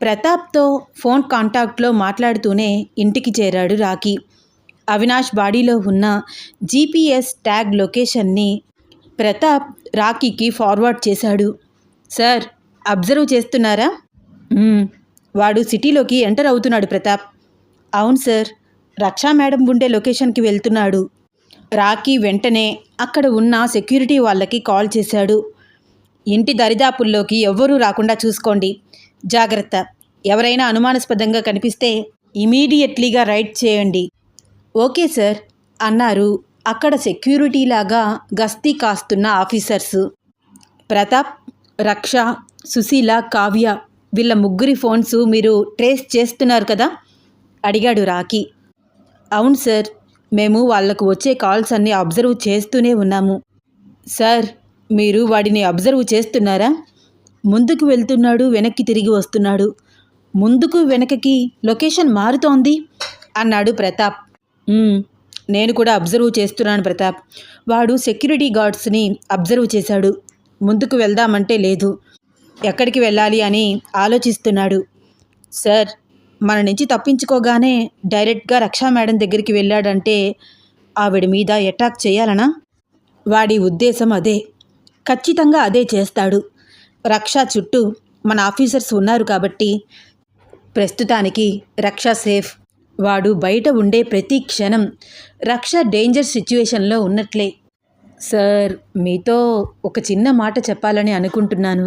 ప్రతాప్తో phone కాంటాక్ట్లో మాట్లాడుతూనే ఇంటికి చేరాడు రాకీ అవినాష్ బాడీలో ఉన్న జీపీఎస్ ట్యాగ్ లొకేషన్ని ప్రతాప్ రాకీకి ఫార్వర్డ్ చేశాడు. సార్ అబ్జర్వ్ చేస్తున్నారా? వాడు సిటీలోకి ఎంటర్ అవుతున్నాడు ప్రతాప్. అవును సార్ రక్షా మేడం ఉండే లొకేషన్కి వెళ్తున్నాడు. రాకీ వెంటనే అక్కడ ఉన్న సెక్యూరిటీ వాళ్ళకి కాల్ చేశాడు. ఇంటి దరిదాపుల్లోకి ఎవ్వరూ రాకుండా చూసుకోండి. జాగ్రత్త. ఎవరైనా అనుమానాస్పదంగా కనిపిస్తే ఇమీడియట్లీగా రైడ్ చేయండి. ఓకే సార్ అన్నారు. అక్కడ సెక్యూరిటీ లాగా గస్తీ కాస్తున్న ఆఫీసర్స్. ప్రతాప్ రక్ష సుశీల కావ్య వీళ్ళ ముగ్గురి ఫోన్స్ మీరు ట్రేస్ చేస్తున్నారు కదా? అడిగాడు రాకీ అవును సార్ మేము వాళ్ళకు వచ్చే కాల్స్ అన్నీ అబ్జర్వ్ చేస్తూనే ఉన్నాము. సార్ మీరు వాడిని అబ్జర్వ్ చేస్తున్నారా? ముందుకు వెళ్తున్నాడు వెనక్కి తిరిగి వస్తున్నాడు. ముందుకు వెనకకి లొకేషన్ మారుతోంది అన్నాడు ప్రతాప్. నేను కూడా అబ్జర్వ్ చేస్తున్నాను ప్రతాప్. వాడు సెక్యూరిటీ గార్డ్స్ని అబ్జర్వ్ చేశాడు. ముందుకు వెళ్దామంటే లేదు. ఎక్కడికి వెళ్ళాలి అని ఆలోచిస్తున్నాడు. సార్ మన నుంచి తప్పించుకోగానే డైరెక్ట్గా రక్షా మేడం దగ్గరికి వెళ్ళాడంటే ఆవిడ మీద అటాక్ చేయాలనా? వాడి ఉద్దేశం అదే. ఖచ్చితంగా అదే చేస్తాడు. రక్ష చుట్టూ మన ఆఫీసర్స్ ఉన్నారు కాబట్టి ప్రస్తుతానికి రక్ష సేఫ్. వాడు బయట ఉండే ప్రతి క్షణం రక్ష డేంజర్ సిచ్యువేషన్లో ఉన్నట్లే. సార్ మీతో ఒక చిన్న మాట చెప్పాలని అనుకుంటున్నాను.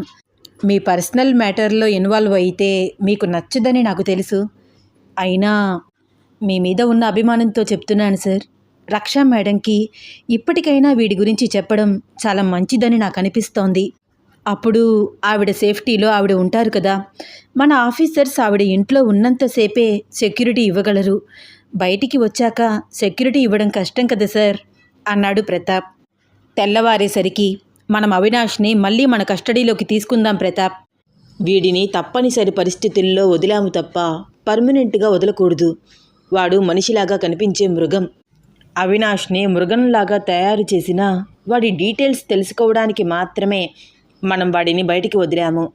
మీ పర్సనల్ మ్యాటర్లో ఇన్వాల్వ్ అయితే మీకు నచ్చదని నాకు తెలుసు. అయినా మీ మీద ఉన్న అభిమానంతో చెప్తున్నాను సార్. రక్షా మేడంకి ఇప్పటికైనా వీడి గురించి చెప్పడం చాలా మంచిదని నాకు అనిపిస్తోంది. అప్పుడు ఆవిడ సేఫ్టీలో ఆవిడ ఉంటారు కదా. మన ఆఫీసర్స్ ఆవిడ ఇంట్లో ఉన్నంతసేపే సెక్యూరిటీ ఇవ్వగలరు. బయటికి వచ్చాక సెక్యూరిటీ ఇవ్వడం కష్టం కదా సార్ అన్నాడు ప్రతాప్. తెల్లవారేసరికి మనం అవినాష్ని మళ్ళీ మన కస్టడీలోకి తీసుకుందాం ప్రతాప్. వీడిని తప్పనిసరి పరిస్థితుల్లో వదిలాము తప్ప పర్మనెంట్గా వదలకూడదు. వాడు మనిషిలాగా కనిపించే మృగం. అవినాష్ని మృగంలాగా తయారు చేసిన వాడి డీటెయిల్స్ తెలుసుకోవడానికి మాత్రమే మనం వాడిని బయటికి వదిలాము.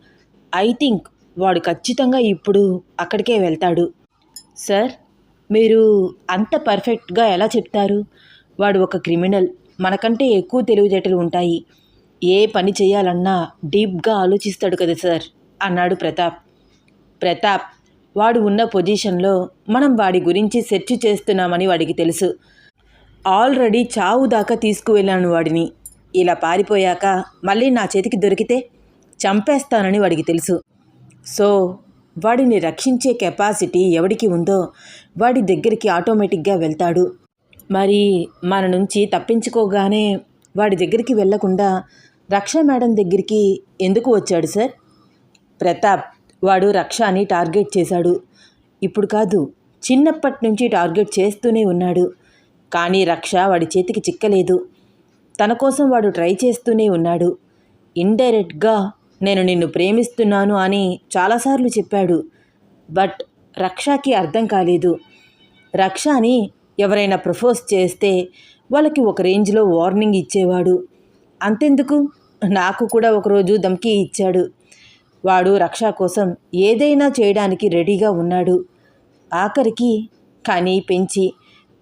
ఐ థింక్ వాడు ఖచ్చితంగా ఇప్పుడు అక్కడికే వెళ్తాడు. సార్ మీరు అంత పర్ఫెక్ట్గా ఎలా చెప్తారు? వాడు ఒక క్రిమినల్. మనకంటే ఎక్కువ తెలివితేటలు ఉంటాయి. ఏ పని చేయాలన్నా డీప్గా ఆలోచిస్తాడు కదా సార్ అన్నాడు ప్రతాప్. ప్రతాప్ వాడు ఉన్న పొజిషన్లో మనం వాడి గురించి సెర్చ్ చేస్తున్నామని వాడికి తెలుసు. ఆల్రెడీ చావు దాకా తీసుకువెళ్ళాను వాడిని. ఇలా పారిపోయాక మళ్ళీ నా చేతికి దొరికితే చంపేస్తానని వాడికి తెలుసు. సో వాడిని రక్షించే కెపాసిటీ ఎవడికి ఉందో వాడి దగ్గరికి ఆటోమేటిక్గా వెళ్తాడు. మరి మన నుంచి తప్పించుకోగానే వాడి దగ్గరికి వెళ్ళకుండా రక్ష మేడం దగ్గరికి ఎందుకు వచ్చాడు సార్? ప్రతాప్ వాడు రక్షాని టార్గెట్ చేశాడు. ఇప్పుడు కాదు చిన్నప్పటి నుంచి టార్గెట్ చేస్తూనే ఉన్నాడు. కానీ రక్ష వాడి చేతికి చిక్కలేదు. తన కోసం వాడు ట్రై చేస్తూనే ఉన్నాడు. ఇండైరెక్ట్గా నేను నిన్ను ప్రేమిస్తున్నాను అని చాలాసార్లు చెప్పాడు. బట్ రక్షకి అర్థం కాలేదు. రక్షని ఎవరైనా ప్రపోజ్ చేస్తే వాళ్ళకి ఒక రేంజ్లో వార్నింగ్ ఇచ్చేవాడు. అంతెందుకు? నాకు కూడా ఒకరోజు ధమ్కీ ఇచ్చాడు. వాడు రక్ష కోసం ఏదైనా చేయడానికి రెడీగా ఉన్నాడు. ఆఖరికి కానీ పెంచి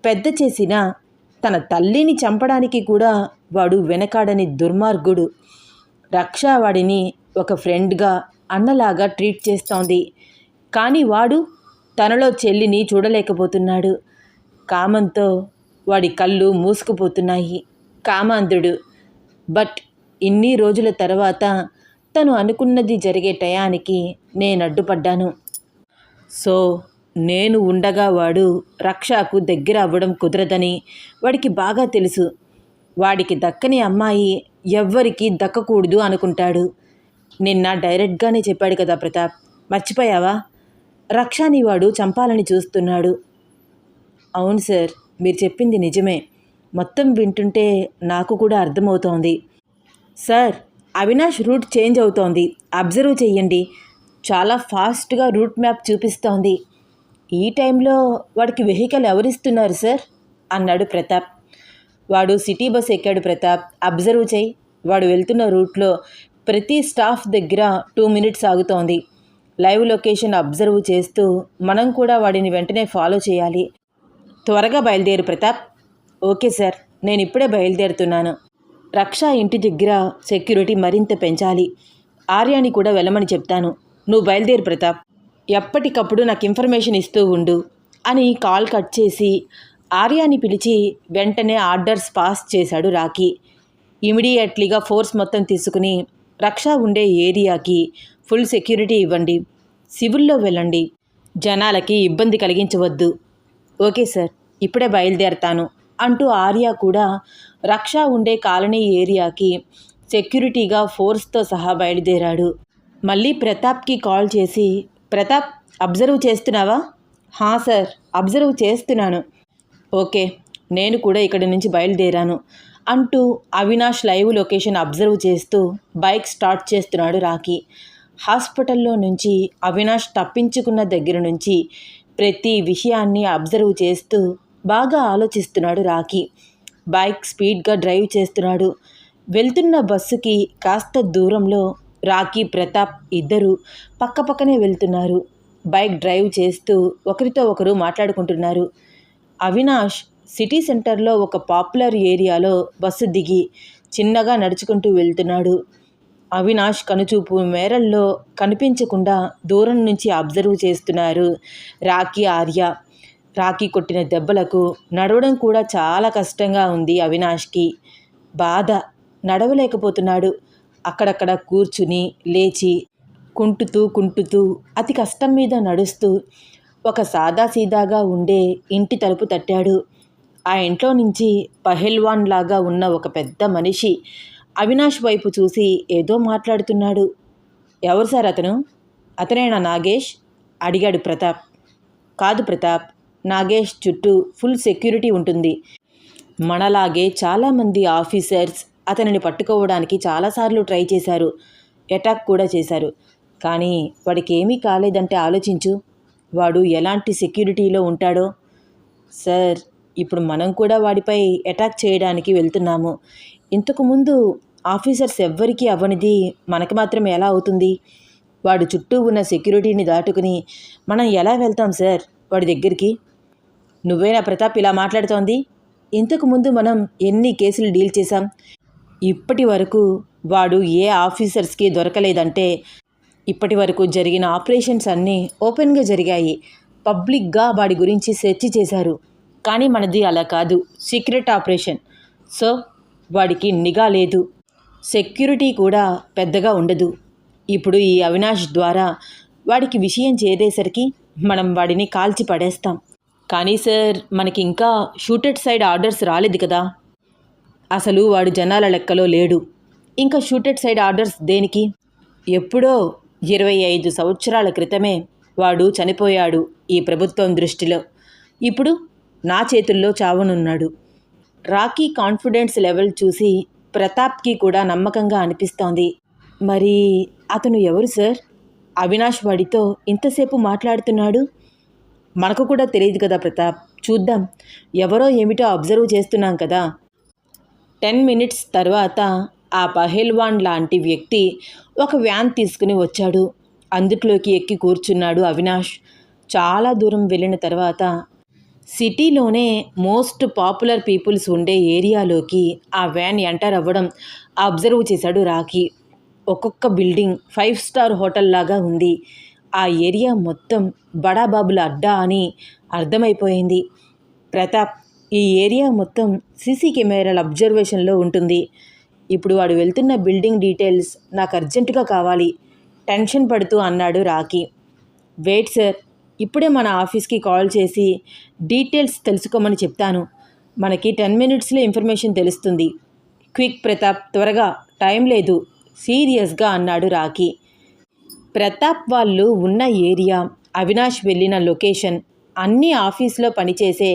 పెద్ద చేసిన తన తల్లిని చంపడానికి కూడా వాడు వెనకాడని దుర్మార్గుడు. రక్ష వాడిని ఒక ఫ్రెండ్గా అన్నలాగా ట్రీట్ చేస్తోంది. కానీ వాడు తనలో చెల్లిని చూడలేకపోతున్నాడు. కామంతో వాడి కళ్ళు మూసుకుపోతున్నాయి. కామాంధుడు బట్ ఇన్ని రోజుల తర్వాత తను అనుకున్నది జరిగే టయానికి నేను అడ్డుపడ్డాను సో నేను ఉండగా వాడు రక్షకు దగ్గర అవ్వడం కుదరదని వాడికి బాగా తెలుసు. వాడికి దక్కని అమ్మాయి ఎవ్వరికీ దక్కకూడదు అనుకుంటాడు. నిన్న డైరెక్ట్గానే చెప్పాడు కదా ప్రతాప్ మర్చిపోయావా? రక్షాని వాడు చంపాలని చూస్తున్నాడు. అవును సార్ మీరు చెప్పింది నిజమే. మొత్తం వింటుంటే నాకు కూడా అర్థమవుతోంది. సార్ అవినాష్ రూట్ చేంజ్ అవుతోంది. అబ్జర్వ్ చెయ్యండి. చాలా ఫాస్ట్గా రూట్ మ్యాప్ చూపిస్తోంది. ఈ టైంలో వాడికి వెహికల్ ఎవరిస్తున్నారు సార్? అన్నాడు ప్రతాప్. వాడు సిటీ బస్ ఎక్కాడు ప్రతాప్. అబ్జర్వ్ చేయి. వాడు వెళ్తున్న రూట్లో ప్రతి స్టాఫ్ దగ్గర టూ మినిట్స్ ఆగుతోంది. లైవ్ లొకేషన్ అబ్జర్వ్ చేస్తూ మనం కూడా వాడిని వెంటనే ఫాలో చేయాలి. త్వరగా బయలుదేరు ప్రతాప్. ఓకే సార్ నేను ఇప్పుడే బయలుదేరుతున్నాను. రక్ష ఇంటి దగ్గర సెక్యూరిటీ మరింత పెంచాలి. ఆర్యాని కూడా వెళ్ళమని చెప్తాను. నువ్వు బయలుదేరు ప్రతాప్. ఎప్పటికప్పుడు నాకు ఇన్ఫర్మేషన్ ఇస్తూ ఉండు అని కాల్ కట్ చేసి ఆర్యాని పిలిచి వెంటనే ఆర్డర్స్ పాస్ చేశాడు రాకీ ఇమీడియట్లీగా ఫోర్స్ మొత్తం తీసుకుని రక్ష ఉండే ఏరియాకి ఫుల్ సెక్యూరిటీ ఇవ్వండి. సివిల్లో వెళ్ళండి. జనాలకి ఇబ్బంది కలిగించవద్దు. ఓకే సార్ ఇప్పుడే బయలుదేరతాను అంటూ ఆర్య కూడా రక్ష ఉండే కాలనీ ఏరియాకి సెక్యూరిటీగా ఫోర్స్తో సహా బయలుదేరాడు. మళ్ళీ ప్రతాప్కి కాల్ చేసి ప్రతాప్ అబ్జర్వ్ చేస్తున్నావా? హా సార్ అబ్జర్వ్ చేస్తున్నాను. ఓకే నేను కూడా ఇక్కడి నుంచి బయలుదేరాను అంటూ అవినాష్ లైవ్ లొకేషన్ అబ్జర్వ్ చేస్తూ బైక్ స్టార్ట్ చేస్తున్నాడు రాకీ హాస్పిటల్లో నుంచి అవినాష్ తప్పించుకున్న దగ్గర నుంచి ప్రతి విషయాన్ని అబ్జర్వ్ చేస్తూ బాగా ఆలోచిస్తున్నాడు రాకీ బైక్ స్పీడ్గా డ్రైవ్ చేస్తున్నాడు. వెళ్తున్న బస్సుకి కాస్త దూరంలో రాకీ ప్రతాప్ ఇద్దరు పక్కపక్కనే వెళ్తున్నారు. బైక్ డ్రైవ్ చేస్తూ ఒకరితో ఒకరు మాట్లాడుకుంటున్నారు. అవినాష్ సిటీ సెంటర్లో ఒక పాపులర్ ఏరియాలో బస్సు దిగి చిన్నగా నడుచుకుంటూ వెళ్తున్నాడు. అవినాష్ కనుచూపు మేరల్లో కనిపించకుండా దూరం నుంచి అబ్జర్వ్ చేస్తున్నారు రాఖీ ఆర్య. రాఖీ కొట్టిన దెబ్బలకు నడవడం కూడా చాలా కష్టంగా ఉంది అవినాష్కి. బాధ నడవలేకపోతున్నాడు. అక్కడక్కడ కూర్చుని లేచి కుంటుతూ కుంటుతూ అతి కష్టం మీద నడుస్తూ ఒక సాదాసీదాగా ఉండే ఇంటి తలుపు తట్టాడు. ఆ ఇంట్లో నుంచి పహెల్వాన్ లాగా ఉన్న ఒక పెద్ద మనిషి అవినాష్ వైపు చూసి ఏదో మాట్లాడుతున్నాడు. ఎవరు సార్ అతను? అతనేనా నాగేష్? అడిగాడు ప్రతాప్. కాదు ప్రతాప్ నాగేష్ చుట్టూ ఫుల్ సెక్యూరిటీ ఉంటుంది. మనలాగే చాలామంది ఆఫీసర్స్ అతనిని పట్టుకోవడానికి చాలాసార్లు ట్రై చేశారు. అటాక్ కూడా చేశారు. కానీ వాడికి ఏమీ కాలేదంటే ఆలోచించు. వాడు ఎలాంటి సెక్యూరిటీలో ఉంటాడో. సార్ ఇప్పుడు మనం కూడా వాడిపై అటాక్ చేయడానికి వెళ్తున్నాము. ఇంతకుముందు ఆఫీసర్స్ ఎవ్వరికీ అవ్వనిది మనకు మాత్రం ఎలా అవుతుంది? వాడు చుట్టూ ఉన్న సెక్యూరిటీని దాటుకుని మనం ఎలా వెళ్తాం సార్ వాడి దగ్గరికి? నువ్వేనా ప్రతాప్ ఇలా మాట్లాడుతోంది? ఇంతకుముందు మనం ఎన్ని కేసులు డీల్ చేశాం? ఇప్పటి వరకు వాడు ఏ ఆఫీసర్స్కి దొరకలేదంటే ఇప్పటి వరకు జరిగిన ఆపరేషన్స్ అన్నీ ఓపెన్గా జరిగాయి. పబ్లిక్గా వాడి గురించి సెర్చ్ చేశారు. కానీ మనది అలా కాదు. Secret operation. సో వాడికి నిఘా లేదు. సెక్యూరిటీ కూడా పెద్దగా ఉండదు. ఇప్పుడు ఈ అవినాష్ ద్వారా వాడికి విషయం చేరేసరికి మనం వాడిని కాల్చి పడేస్తాం. కానీ సార్ మనకి ఇంకా షూటెడ్ సైడ్ ఆర్డర్స్ రాలేదు కదా. అసలు వాడు జనాల లెక్కలో లేడు. ఇంకా షూటెడ్ సైడ్ ఆర్డర్స్ దేనికి? ఎప్పుడో ఇరవై ఐదు సంవత్సరాల క్రితమే వాడు చనిపోయాడు ఈ ప్రభుత్వం దృష్టిలో. ఇప్పుడు నా చేతుల్లో చావనున్నాడు. రాకీ కాన్ఫిడెన్స్ లెవెల్ చూసి ప్రతాప్కి కూడా నమ్మకంగా అనిపిస్తోంది. మరి అతను ఎవరు సార్? అవినాష్ వాడితో ఇంతసేపు మాట్లాడుతున్నాడు? మనకు కూడా తెలియదు కదా ప్రతాప్. చూద్దాం. ఎవరో ఏమిటో అబ్జర్వ్ చేస్తున్నాం కదా. టెన్ మినిట్స్ తర్వాత ఆ పహెల్వాన్ లాంటి వ్యక్తి ఒక వ్యాన్ తీసుకుని వచ్చాడు. అందుట్లోకి ఎక్కి కూర్చున్నాడు అవినాష్. చాలా దూరం వెళ్ళిన తర్వాత సిటీలోనే మోస్ట్ పాపులర్ పీపుల్స్ ఉండే ఏరియాలోకి ఆ వ్యాన్ ఎంటర్ అవ్వడం అబ్జర్వ్ చేశాడు రాకీ ఒక్కొక్క బిల్డింగ్ ఫైవ్ స్టార్ హోటల్ లాగా ఉంది. ఆ ఏరియా మొత్తం బడాబాబుల అడ్డా అని అర్థమైపోయింది. ప్రతాప్ ఈ ఏరియా మొత్తం సీసీ కెమెరాల అబ్జర్వేషన్లో ఉంటుంది. ఇప్పుడు వాడు వెళ్తున్న బిల్డింగ్ డీటెయిల్స్ నాకు అర్జెంటుగా కావాలి. టెన్షన్ పడుతూ అన్నాడు రాకీ వెయిట్ సార్ ఇప్పుడే మన ఆఫీస్కి కాల్ చేసి డీటెయిల్స్ తెలుసుకోమని చెప్తాను. మనకి టెన్ మినిట్స్లో ఇన్ఫర్మేషన్ తెలుస్తుంది. క్విక్ ప్రతాప్ త్వరగా టైం లేదు. సీరియస్గా అన్నాడు రాకీ ప్రతాప్ వాళ్ళు ఉన్న ఏరియా అవినాష్ వెళ్ళిన లొకేషన్ అన్ని ఆఫీస్లో పనిచేసే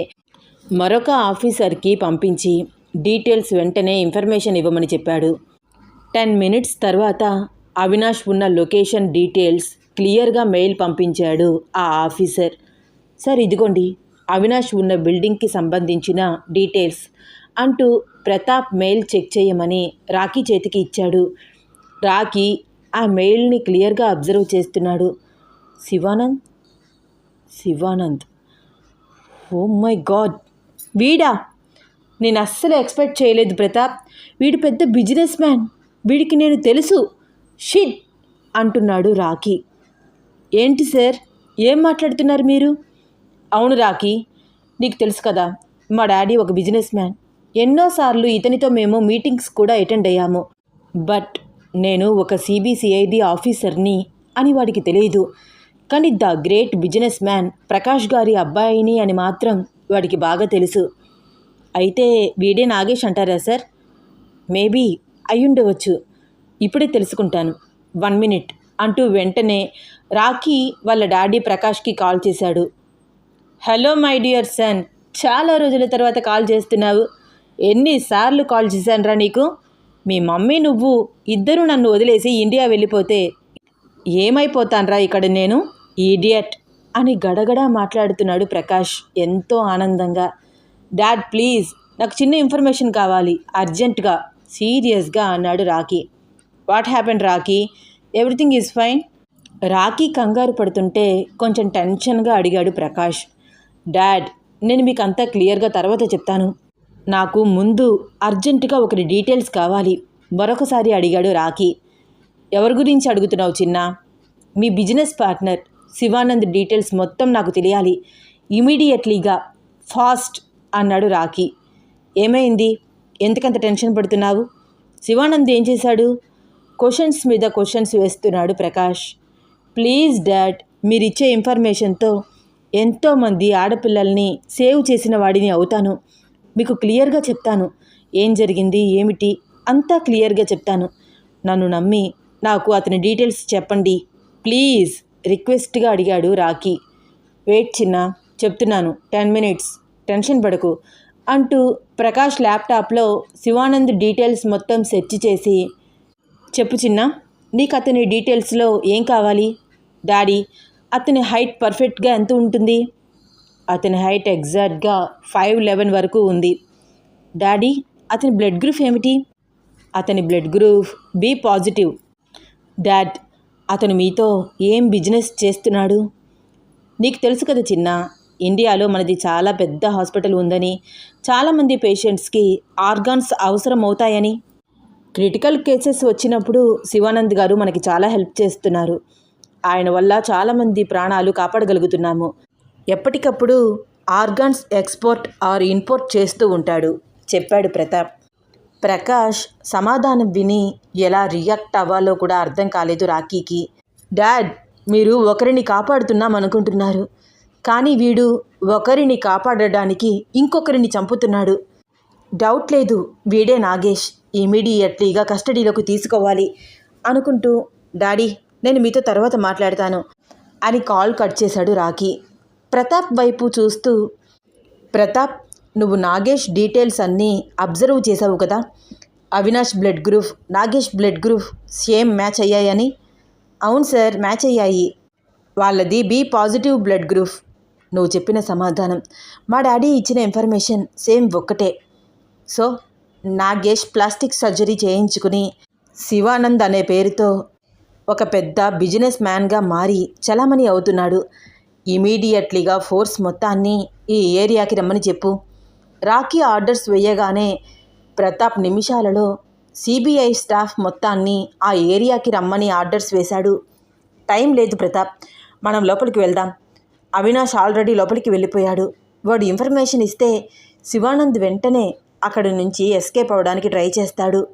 మరొక ఆఫీసర్కి పంపించి డీటెయిల్స్ వెంటనే ఇన్ఫర్మేషన్ ఇవ్వమని చెప్పాడు. టెన్ మినిట్స్ తర్వాత అవినాష్ ఉన్న లొకేషన్ డీటెయిల్స్ క్లియర్గా మెయిల్ పంపించాడు ఆ ఆఫీసర్. సార్ ఇదిగోండి అవినాష్ ఉన్న బిల్డింగ్కి సంబంధించిన డీటెయిల్స్ అంటూ ప్రతాప్ మెయిల్ చెక్ చేయమని రాఖీ చేతికి ఇచ్చాడు. రాఖీ ఆ మెయిల్ని క్లియర్గా అబ్జర్వ్ చేస్తున్నాడు. Shivanand? Shivanand? Oh my god! వీడా నేను అస్సలు ఎక్స్పెక్ట్ చేయలేదు ప్రతాప్ వీడు పెద్ద బిజినెస్ మ్యాన్. వీడికి నేను తెలుసు. షిట్! అంటున్నాడు రాకీ ఏంటి సార్? ఏం మాట్లాడుతున్నారు మీరు? అవును రాకీ నీకు తెలుసు కదా మా డాడీ ఒక బిజినెస్ మ్యాన్. ఎన్నోసార్లు ఇతనితో మేము మీటింగ్స్ కూడా అటెండ్ అయ్యాము. బట్ నేను ఒక సిబిసిఐడి ఆఫీసర్ని అని వాడికి తెలియదు కానీ the great businessman Prakash గారి అబ్బాయిని అని మాత్రం వాడికి బాగా తెలుసు. అయితే వీడే నాగేష్ అంటారా సార్? మేబీ అయ్యుండవచ్చు ఇప్పుడే తెలుసుకుంటాను. వన్ మినిట్ అంటూ వెంటనే రాఖీ వాళ్ళ డాడీ ప్రకాష్కి కాల్ చేశాడు. Hello my dear son. చాలా రోజుల తర్వాత కాల్ చేస్తున్నావు. ఎన్నిసార్లు కాల్ చేశానురా నీకు? మీ మమ్మీ నువ్వు ఇద్దరు నన్ను వదిలేసి ఇండియా వెళ్ళిపోతే ఏమైపోతాన్రా ఇక్కడ నేను? ఈడియట్ అని గడగడా మాట్లాడుతున్నాడు ప్రకాష్. ఎంతో ఆనందంగా. డాడ్ ప్లీజ్ నాకు చిన్న ఇన్ఫర్మేషన్ కావాలి అర్జెంటుగా సీరియస్గా అన్నాడు Rocky what happened Rocky everything is fine. Rocky కంగారు పడుతుంటే కొంచెం టెన్షన్గా అడిగాడు ప్రకాష్. డాడ్ నేను మీకు అంతా క్లియర్గా తర్వాత చెప్తాను. నాకు ముందు అర్జెంటుగా ఒకరి డీటెయిల్స్ కావాలి. మరొకసారి అడిగాడు రాకీ ఎవరి గురించి అడుగుతున్నావు చిన్న? మీ బిజినెస్ పార్ట్నర్. శివానంద్ డీటెయిల్స్ మొత్తం నాకు తెలియాలి. ఇమీడియట్లీగా ఫాస్ట్ అన్నాడు రాకీ ఏమైంది? ఎందుకంత టెన్షన్ పడుతున్నావు? శివానంద్ ఏం చేశాడు? క్వశ్చన్స్ మీద క్వశ్చన్స్ వేస్తున్నాడు ప్రకాష్. ప్లీజ్ డాడ్ మీరిచ్చే ఇన్ఫర్మేషన్తో ఎంతోమంది ఆడపిల్లల్ని సేవ్ చేసిన వాడిని అవుతాను. మీకు క్లియర్గా చెప్తాను. ఏం జరిగింది? ఏమిటి? అంతా క్లియర్గా చెప్తాను. నన్ను నమ్మి నాకు అతని డీటెయిల్స్ చెప్పండి. ప్లీజ్. రిక్వెస్ట్గా అడిగాడు రాకీ వెయిట్ చిన్న చెప్తున్నాను. Ten minutes. టెన్షన్ పడకు అంటూ ప్రకాష్ ల్యాప్టాప్లో శివానంద్ డీటెయిల్స్ మొత్తం సెర్చ్ చేసి చెప్పు చిన్న నీకు అతని డీటెయిల్స్లో ఏం కావాలి? డాడీ అతని హైట్ పర్ఫెక్ట్గా ఎంత ఉంటుంది? అతని హైట్ ఎగ్జాక్ట్గా ఫైవ్ లెవెన్ వరకు ఉంది. డాడీ అతని బ్లడ్ గ్రూప్ ఏమిటి? అతని blood group B positive. Dad అతను మీతో ఏం బిజినెస్ చేస్తున్నాడు? నీకు తెలుసు కదా చిన్న ఇండియాలో మనది చాలా పెద్ద హాస్పిటల్ ఉందని. చాలామంది పేషెంట్స్కి ఆర్గాన్స్ అవసరం అవుతాయని. క్రిటికల్ కేసెస్ వచ్చినప్పుడు శివానంద్ గారు మనకి చాలా హెల్ప్ చేస్తున్నారు. ఆయన వల్ల చాలామంది ప్రాణాలు కాపాడగలుగుతున్నాము. ఎప్పటికప్పుడు ఆర్గాన్స్ ఎక్స్పోర్ట్ ఆర్ ఇంపోర్ట్ చేస్తూ ఉంటాడు చెప్పాడు ప్రతాప్. ప్రకాష్ సమాధానం విని ఎలా రియాక్ట్ అవ్వాలో కూడా అర్థం కాలేదు రాకీకి డాడ్ మీరు ఒకరిని కాపాడుతున్నాం అనుకుంటున్నారు. కానీ వీడు ఒకరిని కాపాడడానికి ఇంకొకరిని చంపుతున్నాడు. డౌట్ లేదు వీడే నాగేష్. ఇమీడియట్లీగా కస్టడీలోకి తీసుకోవాలి అనుకుంటూ డాడీ నేను మీతో తర్వాత మాట్లాడతాను అని కాల్ కట్ చేశాడు రాకీ ప్రతాప్ వైపు చూస్తూ ప్రతాప్ నువ్వు నాగేష్ డీటెయిల్స్ అన్నీ అబ్జర్వ్ చేసావు కదా? Avinash blood group Nagesh blood group same match అయ్యాయని? అవును సార్ మ్యాచ్ అయ్యాయి. వాళ్ళది బి పాజిటివ్ బ్లడ్ గ్రూప్. నువ్వు చెప్పిన సమాధానం. మా డాడీ ఇచ్చిన ఇన్ఫర్మేషన్ సేమ్ ఒక్కటే. సో నాగేష్ ప్లాస్టిక్ సర్జరీ చేయించుకుని శివానంద్ అనే పేరుతో ఒక పెద్ద బిజినెస్ మ్యాన్గా మారి చలామణి అవుతున్నాడు. ఇమీడియట్లీగా ఫోర్స్ మొత్తాన్ని ఈ ఏరియాకి రమ్మని చెప్పు. రాఖీ ఆర్డర్స్ వేయగానే ప్రతాప్ నిమిషాలలో సిబిఐ స్టాఫ్ మొత్తాన్ని ఆ ఏరియాకి రమ్మని ఆర్డర్స్ వేశాడు. టైం లేదు ప్రతాప్ మనం లోపలికి వెళ్దాం. అవినాష్ ఆల్రెడీ లోపలికి వెళ్ళిపోయాడు. వాడు ఇన్ఫర్మేషన్ ఇస్తే శివానంద్ వెంటనే అక్కడి నుంచి ఎస్కేప్ అవ్వడానికి ట్రై చేస్తాడు.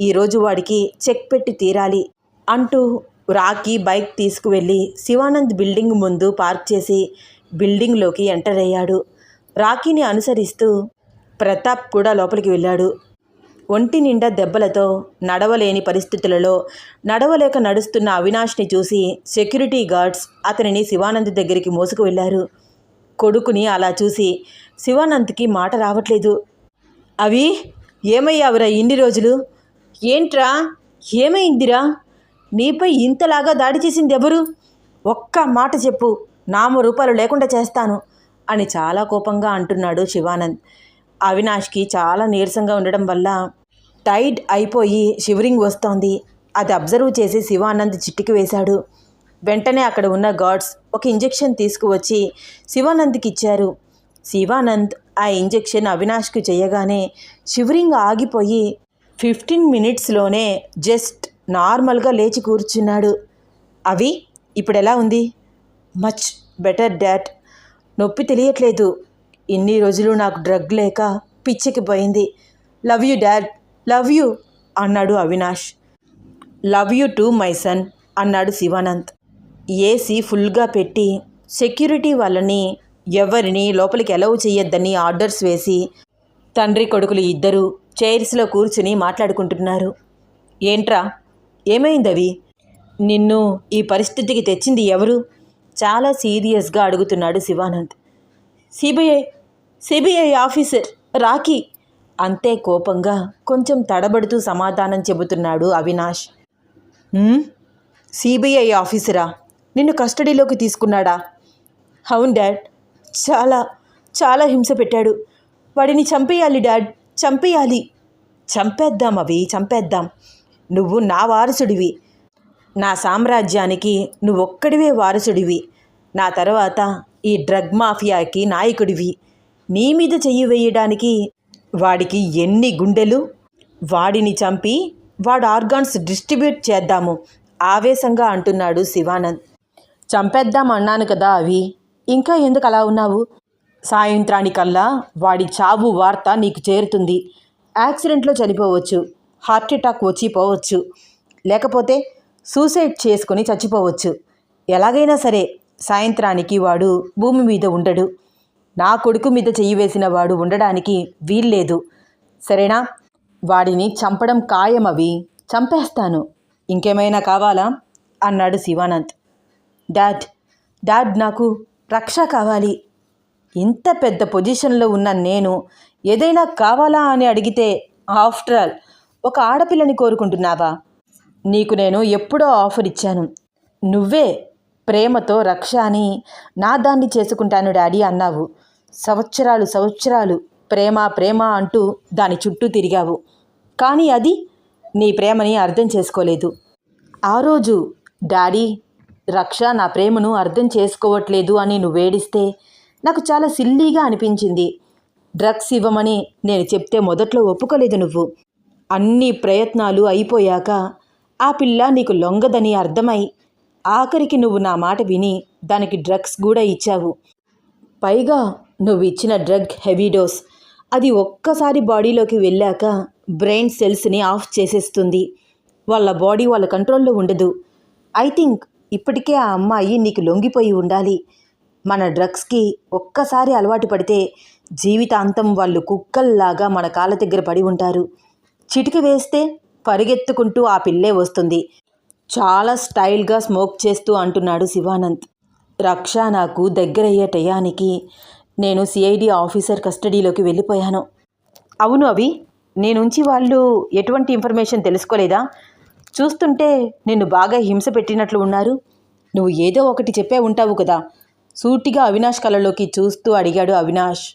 ఈరోజు వాడికి చెక్ పెట్టి తీరాలి అంటూ రాఖీ బైక్ తీసుకువెళ్ళి శివానంద్ బిల్డింగ్ ముందు పార్క్ చేసి బిల్డింగ్లోకి ఎంటర్ అయ్యాడు. రాఖీని అనుసరిస్తూ ప్రతాప్ కూడా లోపలికి వెళ్ళాడు. ఒంటి నిండా దెబ్బలతో నడవలేని పరిస్థితులలో నడవలేక నడుస్తున్న అవినాష్ని చూసి సెక్యూరిటీ గార్డ్స్ అతనిని శివానంద్ దగ్గరికి మోసుకు వెళ్ళారు. కొడుకుని అలా చూసి శివానంద్కి మాట రావట్లేదు. అవి ఏమయ్యావురా ఇన్ని రోజులు? ఏంట్రా? ఏమైందిరా? నీపై ఇంతలాగా దాడి చేసింది ఎవరు ఒక్క మాట చెప్పు. నామ రూపాయలు లేకుండా చేస్తాను. అని చాలా కోపంగా అంటున్నాడు శివానంద్. అవినాష్కి చాలా నీరసంగా ఉండడం వల్ల టైడ్ అయిపోయి షివరింగ్ వస్తోంది. అది అబ్జర్వ్ చేసి శివానంద్ చిట్టికి వేశాడు. వెంటనే అక్కడ ఉన్న గార్డ్స్ ఒక ఇంజెక్షన్ తీసుకువచ్చి శివానంద్కి ఇచ్చారు శివానంద్ ఆ ఇంజెక్షన్ అవినాష్కి చేయగానే షివరింగ్ ఆగిపోయి ఫిఫ్టీన్ మినిట్స్లోనే జస్ట్ నార్మల్గా లేచి కూర్చున్నాడు. అవి ఇప్పుడు ఎలా ఉంది? మచ్ బెటర్ డాట్ నొప్పి తెలియట్లేదు. ఇన్ని రోజులు నాకు డ్రగ్ లేక పిచ్చికి పోయింది. Love you dad. Love you అన్నాడు Avinash. Love you too my son అన్నాడు శివానంద్. ఏసీ ఫుల్గా పెట్టి సెక్యూరిటీ వాళ్ళని ఎవరిని లోపలికి అలౌ చేయొద్దని ఆర్డర్స్ వేసి తండ్రి కొడుకులు ఇద్దరు చైర్స్లో కూర్చుని మాట్లాడుకుంటున్నారు. ఏంట్రా? ఏమైందవి? నిన్ను ఈ పరిస్థితికి తెచ్చింది ఎవరు? చాలా సీరియస్గా అడుగుతున్నాడు Shivanand. CBI CBI officer Rakhi. అంతే కోపంగా కొంచెం తడబడుతూ సమాధానం చెబుతున్నాడు అవినాష్. సిబిఐ ఆఫీసరా? నిన్ను కస్టడీలోకి తీసుకున్నాడా? అవును డాడ్. చాలా చాలా హింస పెట్టాడు. వాడిని చంపేయాలి డాడ్. చంపేయాలి. చంపేద్దాం అవి చంపేద్దాం. నువ్వు నా వారసుడివి. నా సామ్రాజ్యానికి నువ్వొక్కడివే వారసుడివి. నా తర్వాత ఈ డ్రగ్ మాఫియాకి నాయకుడివి. నీ మీద చెయ్యి వేయడానికి వాడికి ఎన్ని గుండెలు? వాడిని చంపి వాడు ఆర్గాన్స్ డిస్ట్రిబ్యూట్ చేద్దాము. ఆవేశంగా అంటున్నాడు శివానంద్. చంపేద్దాం అన్నాను కదా అవి. ఇంకా ఎందుకు అలా ఉన్నావు? సాయంత్రానికల్లా వాడి చావు వార్త నీకు చేరుతుంది. యాక్సిడెంట్లో చనిపోవచ్చు. హార్ట్ అటాక్ వచ్చి పోవచ్చు. లేకపోతే సూసైడ్ చేసుకొని చచ్చిపోవచ్చు. ఎలాగైనా సరే సాయంత్రానికి వాడు భూమి మీద ఉండడు. నా కొడుకు మీద చెయ్యి వేసిన వాడు ఉండడానికి వీల్లేదు. సరేనా? వాడిని చంపడం ఖాయం అవి చంపేస్తాను. ఇంకేమైనా కావాలా? అన్నాడు శివానంద్. డాడ్ డాడ్ నాకు రక్ష కావాలి. ఇంత పెద్ద పొజిషన్లో ఉన్న నేను ఏదైనా కావాలా అని అడిగితే ఆఫ్టర్ ఆల్ ఒక ఆడపిల్లని కోరుకుంటున్నావా? నీకు నేను ఎప్పుడో ఆఫర్ ఇచ్చాను. నువ్వే ప్రేమతో రక్ష అని నా దాన్ని చేసుకుంటాను డాడీ అన్నావు. సంవత్సరాలు సంవత్సరాలు ప్రేమ ప్రేమ అంటూ దాని చుట్టూ తిరిగావు. కానీ అది నీ ప్రేమని అర్థం చేసుకోలేదు. ఆ రోజు డాడీ రక్ష నా ప్రేమను అర్థం చేసుకోవట్లేదు అని నువ్వు వేడిస్తే నాకు చాలా సిల్లీగా అనిపించింది. డ్రగ్స్ ఇవ్వమని నేను చెప్తే మొదట్లో ఒప్పుకోలేదు నువ్వు. అన్ని ప్రయత్నాలు అయిపోయాక ఆ పిల్ల నీకు లొంగదని అర్థమై ఆఖరికి నువ్వు నా మాట విని దానికి డ్రగ్స్ కూడా ఇచ్చావు. పైగా నువ్వు ఇచ్చిన డ్రగ్ హెవీ డోస్. అది ఒక్కసారి బాడీలోకి వెళ్ళాక బ్రెయిన్ సెల్స్ని ఆఫ్ చేసేస్తుంది. వాళ్ళ బాడీ వాళ్ళ కంట్రోల్లో ఉండదు. ఐ థింక్ ఇప్పటికే ఆ అమ్మాయి నీకు లొంగిపోయి ఉండాలి. మన డ్రగ్స్కి ఒక్కసారి అలవాటు పడితే జీవితాంతం వాళ్ళు కుక్కల్లాగా మన కాళ్ళ దగ్గర పడి ఉంటారు. చిటిక వేస్తే పరిగెత్తుకుంటూ ఆ పిల్లే వస్తుంది. చాలా స్టైల్గా స్మోక్ చేస్తూ అంటున్నాడు శివానంద్. రక్ష నాకు దగ్గరయ్యే టయానికి నేను సిఐడి ఆఫీసర్ కస్టడీలోకి వెళ్ళిపోయాను. అవును అవి నేనుంచి వాళ్ళు ఎటువంటి ఇన్ఫర్మేషన్ తెలుసుకోలేదా? చూస్తుంటే నిన్ను బాగా హింస పెట్టినట్లు ఉన్నారు. నువ్వు ఏదో ఒకటి చెప్పే ఉంటావు కదా. సూటిగా అవినాష్ కళ్ళలోకి చూస్తూ అడిగాడు అవినాష్.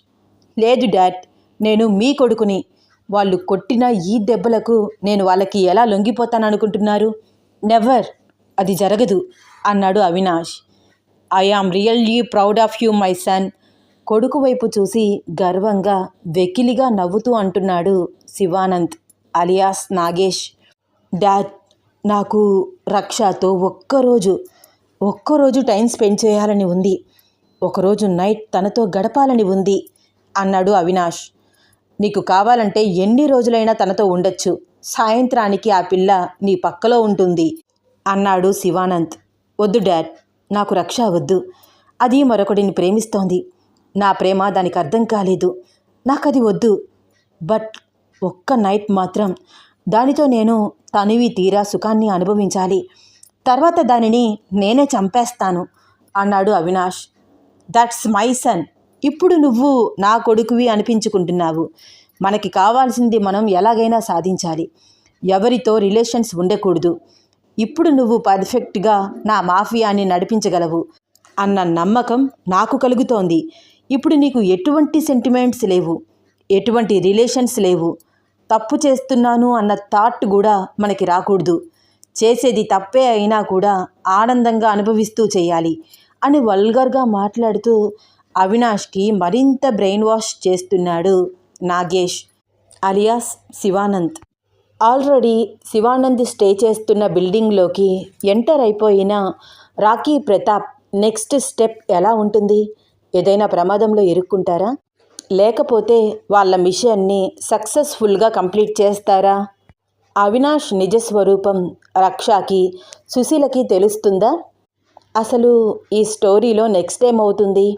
లేదు డాడ్ నేను మీ కొడుకుని వాళ్ళు కొట్టిన ఈ దెబ్బలకు నేను వాళ్ళకి ఎలా లొంగిపోతాననుకుంటున్నారు? నెవర్ అది జరగదు అన్నాడు Avinash. I am really proud of you my son కొడుకు వైపు చూసి గర్వంగా వెకిలిగా నవ్వుతూ అంటున్నాడు శివానంద్ అలియాస్ నాగేష్. డాడ్ నాకు రక్షతో ఒక్కరోజు ఒక్కరోజు టైం స్పెండ్ చేయాలని ఉంది. ఒకరోజు నైట్ తనతో గడపాలని ఉంది అన్నాడు అవినాష్. నీకు కావాలంటే ఎన్ని రోజులైనా తనతో ఉండొచ్చు. సాయంత్రానికి ఆ పిల్ల నీ పక్కలో ఉంటుంది అన్నాడు శివానంద్. వద్దు డాడ్ నాకు రక్ష వద్దు. అది మరొకడిని ప్రేమిస్తోంది. నా ప్రేమ దానికి అర్థం కాలేదు. నాకు అది వద్దు. బట్ ఒక్క నైట్ మాత్రం దానితో నేను తనివి తీరా సుఖాన్ని అనుభవించాలి. తర్వాత దానిని నేనే చంపేస్తాను అన్నాడు అవినాష్. That's my son. ఇప్పుడు నువ్వు నా కొడుకువి అనిపించుకుంటున్నావు. మనకి కావాల్సింది మనం ఎలాగైనా సాధించాలి. ఎవరితో రిలేషన్స్ ఉండకూడదు. ఇప్పుడు నువ్వు పర్ఫెక్ట్గా నా మాఫియాని నడిపించగలవు అన్న నమ్మకం నాకు కలుగుతోంది. ఇప్పుడు నీకు ఎటువంటి సెంటిమెంట్స్ లేవు. ఎటువంటి రిలేషన్స్ లేవు. తప్పు చేస్తున్నాను అన్న థాట్ కూడా మనకి రాకూడదు. చేసేది తప్పే అయినా కూడా ఆనందంగా అనుభవిస్తూ చేయాలి అని వల్గర్గా మాట్లాడుతూ అవినాష్కి మరింత బ్రెయిన్ వాష్ చేస్తున్నాడు Nagesh alias Shivanand. Already Shivanand stay చేస్తున్న బిల్డింగ్లోకి ఎంటర్ అయిపోయిన రాకీ ప్రతాప్ నెక్స్ట్ స్టెప్ ఎలా ఉంటుంది? ఏదైనా ప్రమాదంలో ఇరుక్కుంటారా? లేకపోతే వాళ్ళ మిషన్ని సక్సెస్ఫుల్గా కంప్లీట్ చేస్తారా? అవినాష్ నిజస్వరూపం రక్షకి సుశీలకి తెలుస్తుందా? అసలు ఈ స్టోరీలో నెక్స్ట్ ఏమవుతుంది?